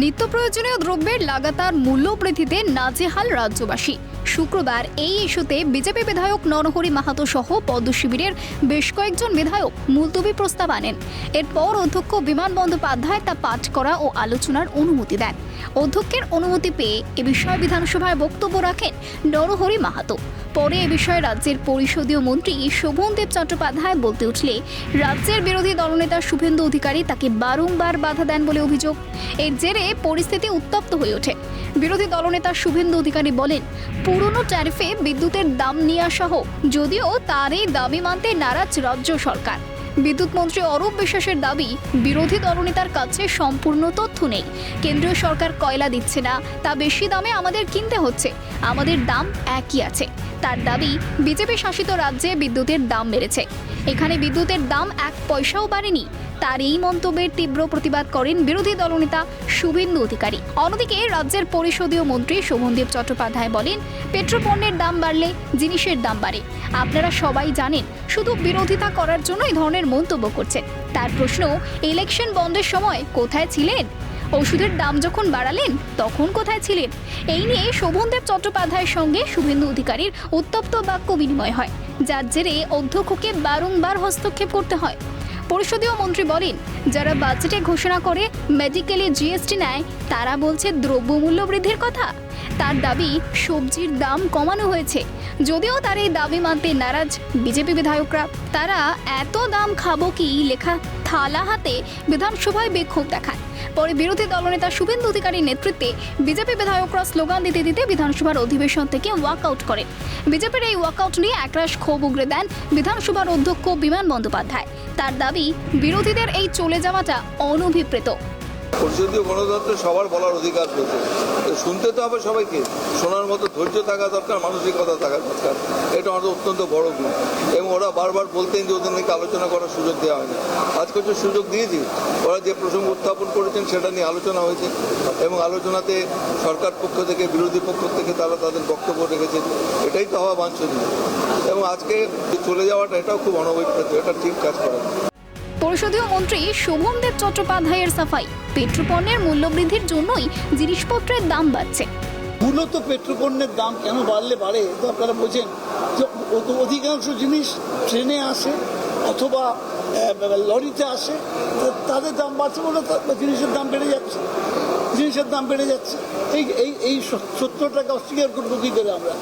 নিত্য প্রয়োজনীয় দ্রব্যের লাগাতার মূল্য বৃদ্ধিতে নাজেহাল রাজ্যবাসী। শুক্রবার এই ইস্যুতে বিজেপি বিধায়ক নরহরি মাহাতো সহ পদ্ম শিবিরের বেশ কয়েকজন বিধায়ক মুলতবি প্রস্তাব আনেন। এরপর অধ্যক্ষ বিমান বন্দ্যোপাধ্যায় তা পাঠ করা ও আলোচনার অনুমতি দেন। অধ্যক্ষের অনুমতি পেয়ে এ বিষয়ে বিধানসভায় বক্তব্য রাখেন নরহরি মাহাতো। পরে এ বিষয়ে রাজ্যের পরিষদীয় মন্ত্রী শোভনদেব চট্টোপাধ্যায় বলতে উঠলে, রাজ্যের বিরোধী দলনেতা শুভেন্দু অধিকারী তাকে বারংবার বাধা দেন বলে অভিযোগ। এর জেরে পরিস্থিতি উত্তপ্ত হয়ে ওঠে। বিরোধী দলনেতা শুভেন্দু অধিকারী বলেন পুরনো ট্যারিফে বিদ্যুতের দাম নিয়ে আসা হোক, যদিও তার এই দাবি মানতে নারাজ রাজ্য সরকার। বিদ্যুৎ মন্ত্রী অরূপ বিশ্বাসের দাবি, বিরোধী দলনেতার কাছে সম্পূর্ণ তথ্য নেই। কেন্দ্রীয় সরকার কয়লা দিচ্ছে না, তা বেশি দামে আমাদের কিনতে হচ্ছে। আমাদের দাম একই আছে। তার দাবি, বিজেপি শাসিত রাজ্যে বিদ্যুতের দাম বেড়েছে। এখানে বিদ্যুতের দাম এক পয়সাও বাড়েনি। তার এই মন্তব্যের তীব্র প্রতিবাদ করেন বিরোধী দলনেতা শুভেন্দু অধিকারী। অন্যদিকে রাজ্যের পরিষদীয় মন্ত্রী শোভনদেব চট্টোপাধ্যায় বলেন, পেট্রোপণ্যের দাম বাড়লে জিনিসের দাম বাড়ে। আপনারা সবাই জানেন, শুধু বিরোধিতা করার জন্য এই ধরনের মন্তব্য করছেন। তার প্রশ্ন, ইলেকশন বন্ধের সময় কোথায় ছিলেন? ওষুধের দাম যখন বাড়ালেন, তখন কোথায় ছিলেন? এই নিয়ে শোভনদেব চট্টোপাধ্যায়ের সঙ্গে শুভেন্দু অধিকারীর উত্তপ্ত বাক্য বিনিময় হয়, যার জেরে অধ্যক্ষকে বারংবার হস্তক্ষেপ করতে হয়। পরিষদীয় মন্ত্রী বলেন, যারা বাজেটে ঘোষণা করে মেডিকেলে জিএসটি নেয়, তারা বলছে দ্রব্যমূল্য বৃদ্ধির কথা। তার দাবি সবজির দাম কমানো হয়েছে। যদিও তার এই দাবি মানতে নারাজ বিজেপি বিধায়করা। তারা এত দাম খাব কি লেখা থালা হাতে বিধানসভায় বিক্ষোভ দেখান পরে বিরোধী দলনেতা শুভেন্দু অধিকারীর নেতৃত্বে বিজেপি বিধায়করা স্লোগান দিতে দিতে বিধানসভার অধিবেশন থেকে ওয়াকআউট করে। বিজেপির এই ওয়াকআউট নিয়ে একরাশ ক্ষোভ উগরে দেন বিধানসভার অধ্যক্ষ বিমান বন্দ্যোপাধ্যায়। তার দাবি বিরোধীদের এই চলে যাওয়াটা অনভিপ্রেত। পরিষদীয় গণতন্ত্রে সবার বলার অধিকার রয়েছে। শুনতে তো হবে সবাইকে। শোনার মতো ধৈর্য থাকা দরকার, মানসিকতা থাকা দরকার। এটা আমাদের অত্যন্ত বড় গুণ এবং ওরা বারবার বলতেন যে ওদের নাকি আলোচনা করার সুযোগ দেওয়া হয়নি। আজকে হচ্ছে সুযোগ দিয়েছি ওরা যে প্রসঙ্গ উত্থাপন করেছেন সেটা নিয়ে আলোচনা হয়েছে। এবং আলোচনাতে সরকার পক্ষ থেকে, বিরোধী পক্ষ থেকে তারা তাদের বক্তব্য রেখেছেন। এটাই তো হওয়া বাঞ্ছনীয়। এবং আজকে চলে যাওয়াটা, এটাও খুব অনভিপ্রেত এটা ঠিক কাজ করা পরিষদীয় মন্ত্রী শোভনদেব চট্টোপাধ্যায়ের সাফাই। পেট্রোপণ্যের মূল্যবৃদ্ধির জন্যই জিনিসপত্রের দাম বাড়ছে। মূলত পেট্রোপণ্যের দাম কেন বাড়লে বাড়ে তো আপনারা বোঝেন। যে অধিকাংশ জিনিস ট্রেনে আসে অথবা লরিতে আসে তাদের দাম বাড়ছে বলে জিনিসের দাম বেড়ে যাচ্ছে। জিনিসের দাম বেড়ে যাচ্ছে। এই এই সত্তর টাকা অস্বীকার করব কী করে আমরা?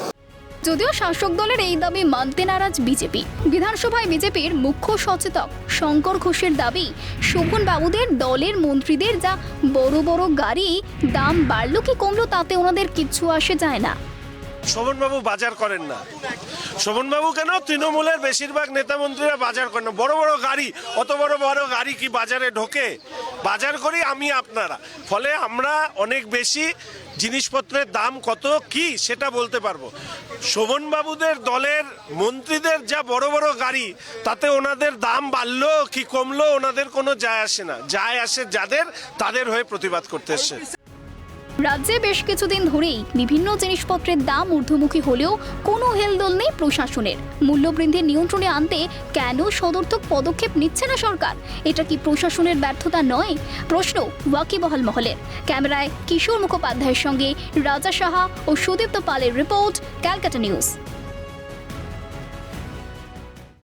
যদিও শাসক দলের এই দাবি মানতে নারাজ বিজেপি। বিধানসভায় বিজেপির মুখ্য সচেতক শঙ্কর ঘোষের দাবি, শোভন বাবুদের দলের মন্ত্রীদের যা বড় বড় গাড়ি, দাম বাড়লো কি কমলো তাতে ওনাদের কিচ্ছু আসে যায় না। শোভনবাবু বাজার করেন না। শোভনবাবু কেন? তৃণমূলের বেশিরভাগ নেতা মন্ত্রীরা বাজার করেন বড় বড় গাড়ি, অত বড় বড় গাড়ি কি বাজারে ঢোকে? বাজার করি আমি আপনারা। ফলে আমরা অনেক বেশি জিনিসপত্রের দাম কত, কি সেটা বলতে পারব। শোভনবাবুদের দলের মন্ত্রীদের যা বড় বড় গাড়ি, তাতে ওনাদের দাম বাড়লো কি কমলো, ওনাদের কোনো যায় আসে না। যায় আসে যাদের, তাদের হয়ে প্রতিবাদ করতে এসছে। রাজ্যে বেশ কিছুদিন ধরেই বিভিন্ন জিনিসপত্রের দাম ঊর্ধ্বমুখী হলেও কোনো হেলদোল নেই প্রশাসনের। মূল্যবৃদ্ধি নিয়ন্ত্রণে আনতে কেন সদর্থক পদক্ষেপ নিচ্ছে না সরকার? এটা কি প্রশাসনের ব্যর্থতা নয়? প্রশ্ন ওয়াকিবহাল মহলের। ক্যামেরায় কিশোর মুখোপাধ্যায়ের সঙ্গে রাজা সাহা ও সুদীপ্ত পালের রিপোর্ট, ক্যালকাটা নিউজ।